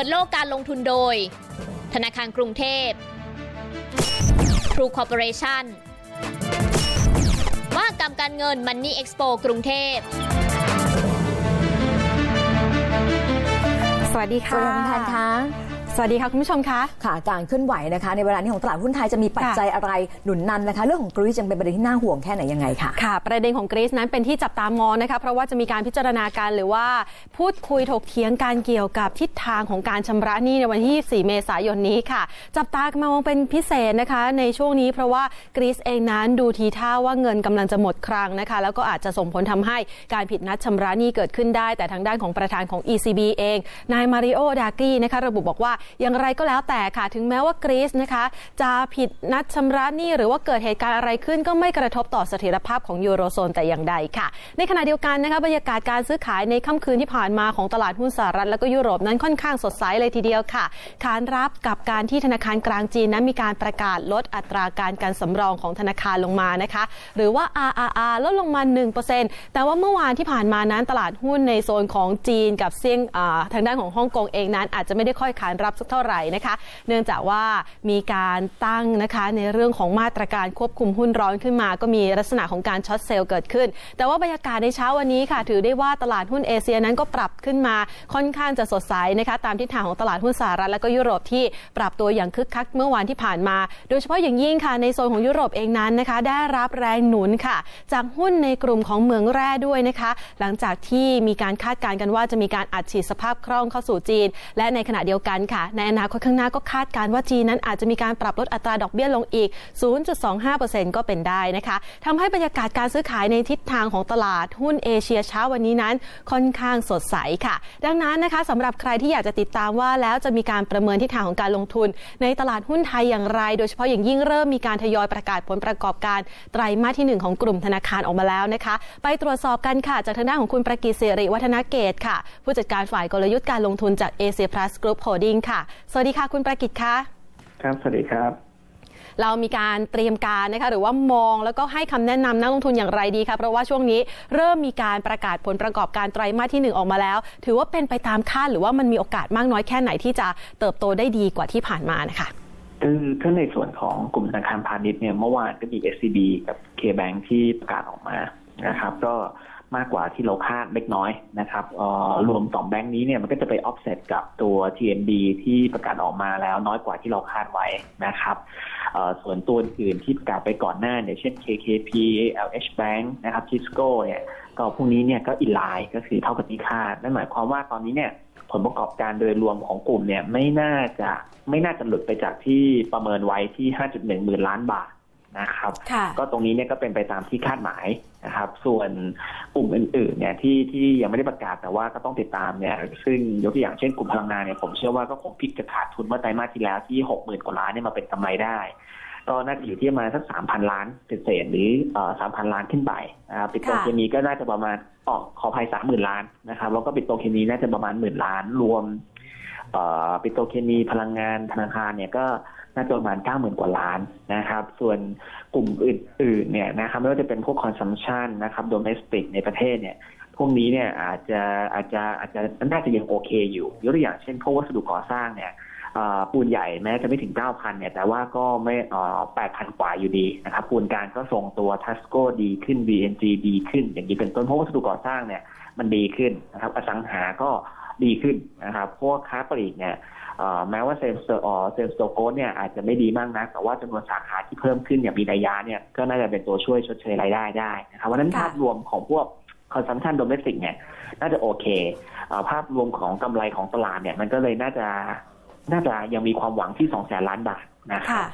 ปิดโลกการลงทุนโดย ธนาคารกรุงเทพ True Corporation ว่ากรรมการเงิน Money Expo กรุงเทพสวัสดีสค่ะวัสดีคุณแพนคะ สวัสดีค่ะคุณผู้ชมคะค่ะการเคลื่อนไหวนะคะ ในเวลานี้ของตลาดหุ้นไทยจะมีปัจจัยอะไรหนุนนำนะคะ เรื่องของกรีซยังเป็นประเด็นที่น่าห่วงแค่ไหนยังไงค่ะค่ะ ประเด็นของกรีซนั้นเป็นที่จับตามองนะคะเพราะว่าจะมีการพิจารณาการหรือว่า พูดคุยถกเถียงการเกี่ยวกับทิศทางของการชำระหนี้ในวันที่24เมษายนนี้ค่ะ จับตามองเป็นพิเศษนะคะ ในช่วงนี้เพราะว่ากรีซเองนั้นดูทีท่าว่าเงินกำลังจะหมดครังนะคะ แล้วก็อาจจะส่งผลทำให้การผิดนัดชำระหนี้เกิดขึ้นได้ แต่ทางด้านของประธานของ ECB เองนายมาริโอดากี้นะคะระบุบอกว่าอย่างไรก็แล้วแต่ค่ะ ถึงแม้ว่ากรีซนะคะ จะผิดนัดชำระหนี้หรือว่าเกิดเหตุการณ์อะไรขึ้น ก็ไม่กระทบต่อเสถียรภาพของยูโรโซนแต่อย่างใดค่ะ ในขณะเดียวกันนะคะบรรยากาศการซื้อขายในค่ำคืนที่ผ่านมาของตลาดหุ้นสหรัฐและก็ยุโรปนั้นค่อนข้างสดใสเลยทีเดียวค่ะขานรับกับการที่ธนาคารกลางจีนนั้นมีการประกาศลดอัตราการการสำรองของธนาคารลงมานะคะ หรือว่า RRR ลดลงมา 1%แต่ว่าเมื่อวานที่ผ่านมานั้นตลาดหุ้นในโซนของจีนกับเซี่ยงอ่าทางด้านของฮ่องกงเองนั้น อาจจะไม่ได้ค่อยขานรับสักเท่าไหร่นะคะ เนื่องจากว่ามีการตั้งนะคะในเรื่องของมาตรการควบคุมหุ้นร้อนขึ้นมา ก็มีลักษณะของการช็อตเซลล์เกิดขึ้น แต่ว่าบรรยากาศในเช้าวันนี้ค่ะ ถือได้ว่าตลาดหุ้นเอเชียนั้นก็ปรับขึ้นมาค่อนข้างจะสดใสนะคะ ตามทิศทางของตลาดหุ้นสหรัฐและก็ยุโรปที่ปรับตัวอย่างคึกคักเมื่อวานที่ผ่านมา โดยเฉพาะอย่างยิ่งค่ะในโซนของยุโรปเองนั้นนะคะ ได้รับแรงหนุนค่ะ จากหุ้นในกลุ่มของเมืองแร่ด้วยนะคะ หลังจากที่มีการคาดการณ์กันว่าจะมีการอัดฉีดสภาพคล่องเข้าสู่จีน และในขณะเดียวกันค่ะในอนาคตข้างหน้าก็คาดการณ์ว่าจีนนั้นอาจจะมีการปรับลดอัตราดอกเบี้ยลงอีก 0.25%ก็เป็นได้นะคะทำให้บรรยากาศการซื้อขายในทิศทางของตลาดหุ้นเอเชียเช้าวันนี้นั้นค่อนข้างสดใสค่ะ ดังนั้นนะคะสำหรับใครที่อยากจะติดตามว่าแล้วจะมีการประเมินทิศทางของการลงทุน ในตลาดหุ้นไทยอย่างไร โดยเฉพาะอย่างยิ่งเริ่มมีการทยอยประกาศผลประกอบการไตรมาสที่หนึ่งของกลุ่มธนาคารออกมาแล้วนะคะ ไปตรวจสอบกันค่ะ จากทางด้านของคุณประกิตเสริวัฒนเกตค่ะ ผู้จัดการฝ่ายกลยุทธ์การลงทุนจาก Asia Plus Group Holding ค่ะ สวัสดีค่ะคุณประกิตค่ะครับ สวัสดีครับ เรามีการเตรียมการนะคะหรือว่ามองแล้วก็ให้คำแนะนำนักลงทุนอย่างไรดีคะเพราะว่าช่วงนี้เริ่มมีการประกาศผลประกอบการไตรมาสที่ 1 ออกมาแล้ว ถือว่าเป็นไปตามคาดหรือว่ามันมีโอกาสมากน้อยแค่ไหนที่จะเติบโตได้ดีกว่าที่ผ่านมานะคะคือถ้าในส่วนของกลุ่มธนาคารพาณิชย์เนี่ยเมื่อวานก็มี SCB กับ KBank ที่ประกาศออกมานะครับ ก็ มากกว่าที่เราคาดเล็กน้อยนะครับรวมสองแบงค์นี้เนี่ยมันก็จะไป offset กับตัว TMB ที่ประกาศออกมาแล้วน้อยกว่าที่เราคาดไว้นะครับส่วนตัวอื่นที่ประกาศไปก่อนหน้าเนี่ยเช่น KKP LH Bank นะครับ Tisco เนี่ยก็พวกนี้เนี่ยก็อินไลน์ก็คือเท่ากับที่คาดนั่นหมายความว่าตอนนี้เนี่ยผลประกอบการโดยรวมของกลุ่มเนี่ยไม่น่าจะไม่น่าจะหลุดไปจากที่ประเมินไว้ที่ 5.1หมื่นล้านบาท นะครับค่ะก็ตรงนี้เนี่ยก็เป็นไปตามที่คาดหมายนะครับ ส่วนกลุ่มอื่นๆเนี่ยที่ที่ยังไม่ได้ประกาศแต่ว่าก็ต้องติดตามเนี่ย ซึ่งยกตัวอย่างเช่นกลุ่มพลังงานเนี่ยผมเชื่อว่าก็คงพลิกจะขาดทุนเมื่อไตรมาสที่แล้วที่หกหมื่นกว่าล้านเนี่ยมาเป็นกำไรได้ ก็น่าจะอยู่ที่ประมาณสักสามพันล้านเศษๆหรือสามพันล้านขึ้นไปนะครับปิโตรเคมีก็น่าจะประมาณออกขออภัยสามหมื่นล้านนะครับแล้วก็ปิโตรเคมีน่าจะประมาณหมื่นล้านรวมเอ่อ ปิโตรเคมีพลังงานธนาคารเนี่ยก็น่าจะประมาณเก้าหมื่นกว่าล้านนะครับ ส่วนกลุ่มอื่นๆเนี่ยนะครับไม่ว่าจะเป็นพวกคอนซัมชันนะครับโดเมสติกในประเทศเนี่ยพวกนี้เนี่ยอาจจะอาจจะอาจจะน่าจะยังโอเคอยู่ยกตัวอย่างเช่นพวกวัสดุก่อสร้างเนี่ยปูนใหญ่แม้จะไม่ถึง 9,000 เนี่ย แต่ว่าก็ไม่เอ่อ8,000 กว่าอยู่ดีนะครับ ปูนกางก็ส่งตัวทัสโกดีขึ้น BNG ดีขึ้น อย่างนี้เป็นต้นเพราะวัสดุก่อสร้างเนี่ยมันดีขึ้นนะครับ อสังหาก็ ดีขึ้นนะครับพวกค้าปลีกเนี่ยเอ่อแม้ว่าเซมสเตอร์ออเซมสโตโกเนี่ยอาจจะไม่ดีมากนะแต่ว่าจำนวนสาขาที่เพิ่มขึ้นอย่างมีนัยยะเนี่ยก็น่าจะเป็นตัวช่วยชดเชยรายได้ได้นะครับวันนั้นค่ะภาพรวมของพวกคอนซัมชันโดเมสติกเนี่ยน่าจะโอเคเอ่อภาพรวมของกำไรของตลาดเนี่ยมันก็เลยน่าจะน่าจะยังมีความหวังที่2แสนล้านบาทนะครัค่ะบ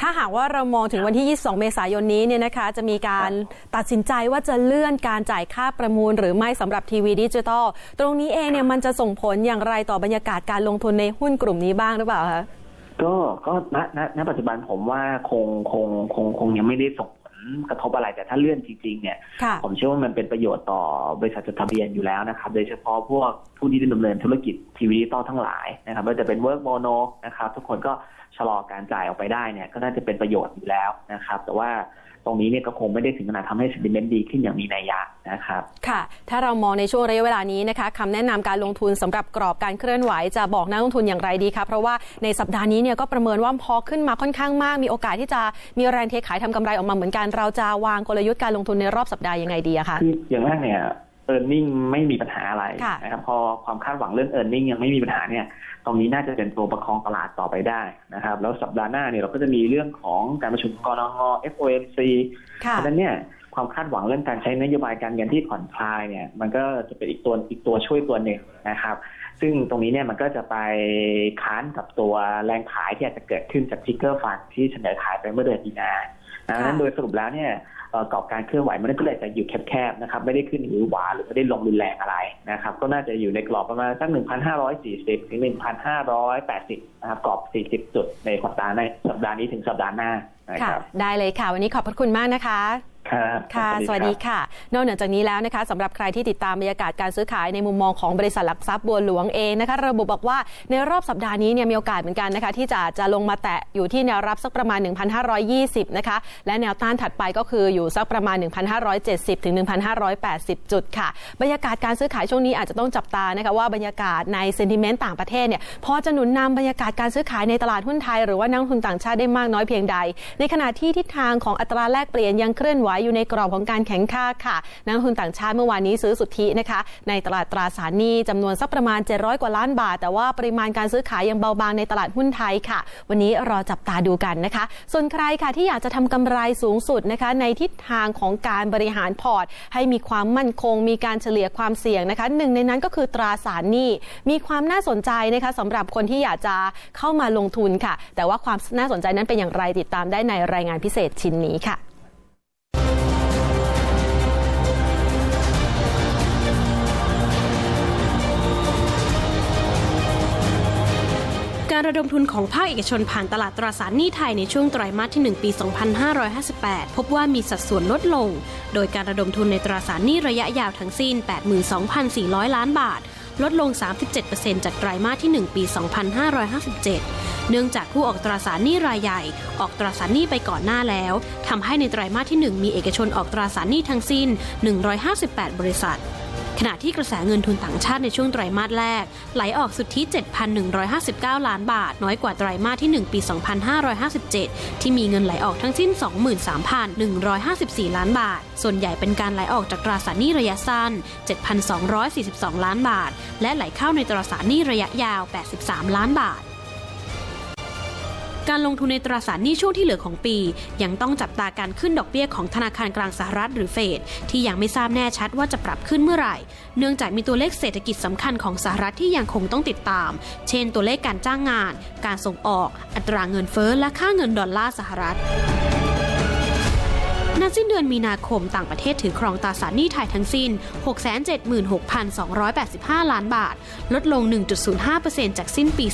ถ้าหากว่าเรามองถึงวันที่ 22 เมษายนนี้เนี่ยนะคะ จะมีการตัดสินใจว่าจะเลื่อนการจ่ายค่าประมูล หรือไม่สำหรับทีวีดิจิทัลตรงนี้เองเนี่ยมันจะส่งผลอย่างไรต่อบรรยากาศการลงทุนในหุ้นกลุ่มนี้บ้างหรือเปล่าคะก็ก็ณณณปัจจุบันผมว่าคงคงคงคงยังไม่ได้ส่งผลกระทบอะไรแต่ถ้าเลื่อนจริงๆเนี่ยค่ะผมเชื่อว่ามันเป็นประโยชน์ต่อบริษัทจดทะเบียนอยู่แล้วนะครับ โดยเฉพาะพวกผู้ที่ดำเนินธุรกิจทีวีดิจิตอลทั้งหลายนะครับไม่ว่าจะเป็นเวิร์กโมโนนะครับ ทุกคนก็ชะลอการจ่ายออกไปได้เนี่ยก็น่าจะเป็นประโยชน์อยู่แล้วนะครับ แต่ว่าตรงนี้เนี่ยก็คงไม่ได้ถึงขนาดทำให้ sentiment ดีขึ้นอย่างมีนัยยะนะครับ ค่ะ ถ้าเรามองในช่วงระยะเวลานี้นะคะคำแนะนำการลงทุนสำหรับกรอบการเคลื่อนไหวจะบอกนักลงทุนอย่างไรดีคะเพราะว่าในสัปดาห์นี้เนี่ยก็ประเมินว่าพอขึ้นมาค่อนข้างมาก มีโอกาสที่จะมีแรงเทขายทำกำไรออกมาเหมือนกัน เราจะวางกลยุทธ์การลงทุนในรอบสัปดาห์ยังไงดีอะคะคืออย่างแรกเนี่ย e a r n i n g ไม่มีปัญหาอะไรค่ะนะครับพอความคาดหวังเรื่อง e a r n i n g ยังไม่มีปัญหาเนี่ยตรงนี้น่าจะเป็นตัวประคองตลาดต่อไปได้นะครับ แล้วสัปดาห์หน้าเนี่ยเราก็จะมีเรื่องของการประชุมกรงง FOMC ค่ะเพราะฉะนั้นเนี่ยความคาดหวังเรื่องการใช้นโยบายการเงินที่ผ่อนคลายเนี่ย มันก็จะเป็นอีกตัวอีกตัวช่วยตัวหนึ่งนะครับ ซึ่งตรงนี้เนี่ยมันก็จะไปค้านกับตัวแรงขายที่อาจจะเกิดขึ้นจากทิกเกอร์ฟันที่เสนอขายไปเมื่อเดือนมีนา ดังนั้นโดยสรุปแล้วเนี่ยเอ่อกรอบการเคลื่อนไหวมันก็เลยจะอยู่แคบๆนะครับไม่ได้ขึ้นหรือหวาหรือไม่ได้ลงรุนแรงอะไรนะครับก็น่าจะอยู่ในกรอบประมาณสัก1,540 ถึง 1,580 นะครับกรอบ 40 จุดในสัปดาห์ในสัปดาห์นี้ถึงสัปดาห์หน้านะค่ะครับได้เลยค่ะ วันนี้ขอบพระคุณมากนะคะ ครับค่ะ สวัสดีรับค่ะ นอกเหนือจากนี้แล้วนะคะสำหรับใครที่ติดตามบรรยากาศการซื้อขายในมุมมองของบริษัทหลักทรัพย์บัวหลวงเองนะคะ ระบุบอกว่าในรอบสัปดาห์นี้เนี่ยมีโอกาสเหมือนกันนะคะ ที่จะจะลงมาแตะอยู่ที่แนวรับสักประมาณ 1,520 นะคะ และแนวต้านถัดไปก็คืออยู่สักประมาณ 1,570 ถึง 1,580 จุดค่ะ บรรยากาศการซื้อขายช่วงนี้อาจจะต้องจับตานะคะว่าบรรยากาศในเซนติเมนต์ต่างประเทศเนี่ยพอจะหนุนนำบรรยากาศการซื้อขายในตลาดหุ้นไทยหรือว่านักลงทุนต่างชาติได้มากน้อยเพียงใด ในขณะที่ทิศทางของอัตราแลกเปลี่ยนยังเคลื่อนไหวอยู่ในกรอบของการแข่งค่าค่ะนักลงทุนต่างชาติเมื่อวานนี้ซื้อสุทธินะคะ ในตลาดตราสารหนี้จำนวนสักประมาณ 700 กว่าล้านบาท แต่ว่าปริมาณการซื้อขายยังเบาบางในตลาดหุ้นไทยค่ะ วันนี้รอจับตาดูกันนะคะ ส่วนใครค่ะที่อยากจะทำกำไรสูงสุดนะคะ ในทิศทางของการบริหารพอร์ต ให้มีความมั่นคง มีการเฉลี่ยความเสี่ยงนะคะหนึ่งในนั้นก็คือตราสารหนี้มีความน่าสนใจนะคะสำหรับคนที่อยากจะเข้ามาลงทุนค่ะ แต่ว่าความน่าสนใจนั้นเป็นอย่างไรติดตามได้ในรายงานพิเศษชิ้นนี้ค่ะ การระดมทุนของภาคเอกชนผ่านตลาดตราสารหนี้ไทยในช่วงไตรมาสที่ 1 ปี 2558 พบว่ามีสัดส่วนลดลง โดยการระดมทุนในตราสารหนี้ระยะยาวทั้งสิ้น 82,400 ล้านบาท ลดลง 37%จากไตรมาสที่ 1 ปี 2557 เนื่องจากผู้ออกตราสารหนี้รายใหญ่ ออกตราสารหนี้ไปก่อนหน้าแล้ว ทำให้ในไตรมาสที่ 1 มีเอกชนออกตราสารหนี้ทั้งสิ้น 158 บริษัท ขณะที่กระแสเงินทุนต่างชาติในช่วงไตรมาสแรก ไหลออกสุทธิ 7,159 ล้านบาท น้อยกว่าไตรมาสที่ 1 ปี 2557 ที่มีเงินไหลออกทั้งสิ้น 23,154 ล้านบาท ส่วนใหญ่เป็นการไหลออกจากตราสารหนี้ระยะสั้น 7,242 ล้านบาท และไหลเข้าในตราสารหนี้ระยะยาว 83 ล้านบาท การลงทุนในตราสารหนี้ช่วงที่เหลือของปี ยังต้องจับตาการขึ้นดอกเบี้ยของธนาคารกลางสหรัฐหรือเฟดที่ยังไม่ทราบแน่ชัดว่าจะปรับขึ้นเมื่อไหร่ เนื่องจากมีตัวเลขเศรษฐกิจสำคัญของสหรัฐที่ยังคงต้องติดตาม เช่น ตัวเลขการจ้างงาน การส่งออก อัตราเงินเฟ้อและค่าเงินดอลลาร์สหรัฐ ณสิ้นเดือนมีนาคมต่างประเทศถือครองตราสารหนี้ไทยทั้งสิ้น 676,285 ล้านบาท ลดลง 1.05%จากสิ้นปี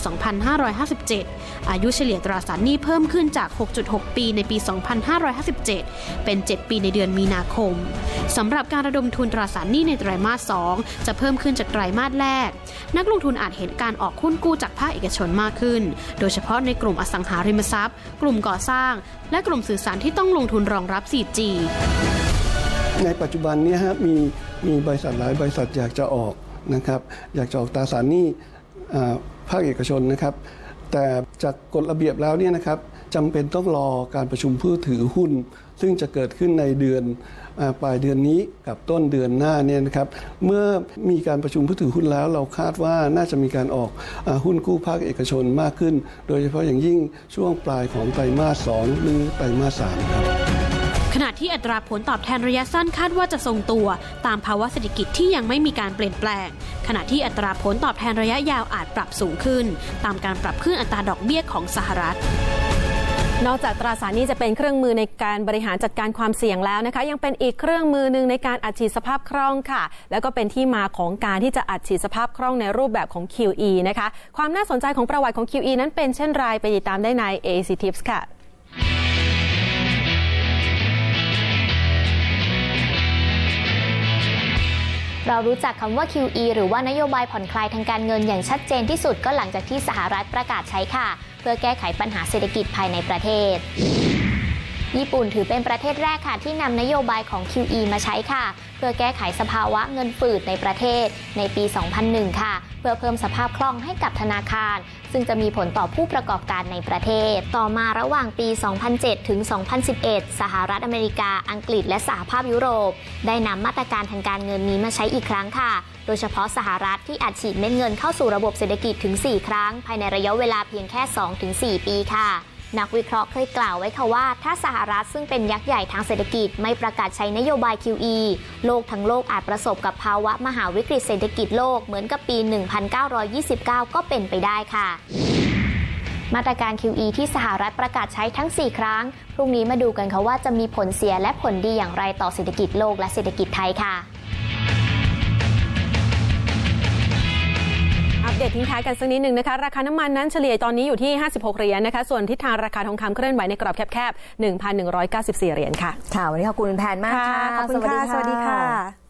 2557 อายุเฉลี่ยตราสารหนี้เพิ่มขึ้นจาก 6.6 ปีในปี 2557 เป็น 7 ปีในเดือนมีนาคมสำหรับการระดมทุนตราสารหนี้ในไตรมาส 2 จะเพิ่มขึ้นจากไตรมาสแรก นักลงทุนอาจเห็นการออกหุ้นกู้จากภาคเอกชนมากขึ้น โดยเฉพาะในกลุ่มอสังหาริมทรัพย์ กลุ่มก่อสร้าง และกลุ่มสื่อสารที่ต้องลงทุนรองรับ 4G ในปัจจุบันนี้ฮะมีมีบริษัทหลายบริษัทอยากจะออกนะครับอยากจะออกตราสารหนี้อ่ภาคเอกชนนะครับแต่จากกฎระเบียบแล้วเนี่ยนะครับจำเป็นต้องรอการประชุมผู้ถือหุ้น ซึ่งจะเกิดขึ้นในเดือนอปลายเดือนนี้กับต้นเดือนหน้าเนี่ยนะครับเมื่อมีการประชุมผู้ถือหุ้นแล้ว เราคาดว่าน่าจะมีการออกอหุ้นกู้ภาคเอกชนมากขึ้น โดยเฉพาะอย่างยิ่งช่วงปลายของไตรมาส 2 หรือไตรมาส3ครับ ขณะที่อัตราผลตอบแทนระยะสั้นคาดว่าจะทรงตัว ตามภาวะเศรษฐกิจที่ยังไม่มีการเปลี่ยนแปลง ขณะที่อัตราผลตอบแทนระยะยาวอาจปรับสูงขึ้น ตามการปรับขึ้นอัตราดอกเบี้ยของสหรัฐนอกจากตราสารนี้จะเป็นเครื่องมือในการบริหารจัดการความเสี่ยงแล้วนะคะ ยังเป็นอีกเครื่องมือหนึ่งในการอัดฉีดสภาพคล่องค่ะ แล้วก็เป็นที่มาของการที่จะอัดฉีดสภาพคล่องในรูปแบบของ QE นะคะ ความน่าสนใจของประวัติของ QE นั้นเป็นเช่นไรไปติดตามได้ใน AC Tips ค่ะ เรารู้จักคำว่า QE หรือว่านโยบายผ่อนคลายทางการเงินอย่างชัดเจนที่สุดก็หลังจากที่สหรัฐประกาศใช้ค่ะ เพื่อแก้ไขปัญหาเศรษฐกิจภายในประเทศ ญี่ปุ่นถือเป็นประเทศแรกค่ะ ที่นำนโยบายของ QE มาใช้ค่ะ เพื่อแก้ไขสภาวะเงินฝืดในประเทศในปี 2001 ค่ะ เพื่อเพิ่มสภาพคล่องให้กับธนาคาร ซึ่งจะมีผลต่อผู้ประกอบการในประเทศ ต่อมาระหว่างปี 2007 ถึง 2011 สหรัฐอเมริกา อังกฤษและสหภาพยุโรป ได้นำมาตรการทางการเงินนี้มาใช้อีกครั้งค่ะ โดยเฉพาะสหรัฐที่อัดฉีดเม็ดเงินเข้าสู่ระบบเศรษฐกิจถึง 4 ครั้ง ภายในระยะเวลาเพียงแค่ 2-4 ปีค่ะ นักวิเคราะห์เคยกล่าวไว้ค่ะว่า ถ้าสหรัฐซึ่งเป็นยักษ์ใหญ่ทางเศรษฐกิจไม่ประกาศใช้นโยบาย QE โลกทั้งโลกอาจประสบกับภาวะมหาวิกฤตเศรษฐกิจโลกเหมือนกับปี 1929 ก็เป็นไปได้ค่ะมาตรการ QE ที่สหรัฐประกาศใช้ทั้ง 4 ครั้ง พรุ่งนี้มาดูกันค่ะว่าจะมีผลเสียและผลดีอย่างไรต่อเศรษฐกิจโลกและเศรษฐกิจไทยค่ะ อัปเดตทิ้งท้ายกันสักนิดหนึ่งนะคะ ราคาน้ำมันนั้นเฉลี่ยตอนนี้อยู่ที่ 56 เหรียญนะคะ ส่วนทิศทางราคาทองคำเคลื่อนไหวในกรอบแคบๆ 1,194 เหรียญค่ะ ค่ะ วันนี้ขอบคุณคุณแพนมากค่ะ ขอบคุณค่ะ สวัสดีค่ะ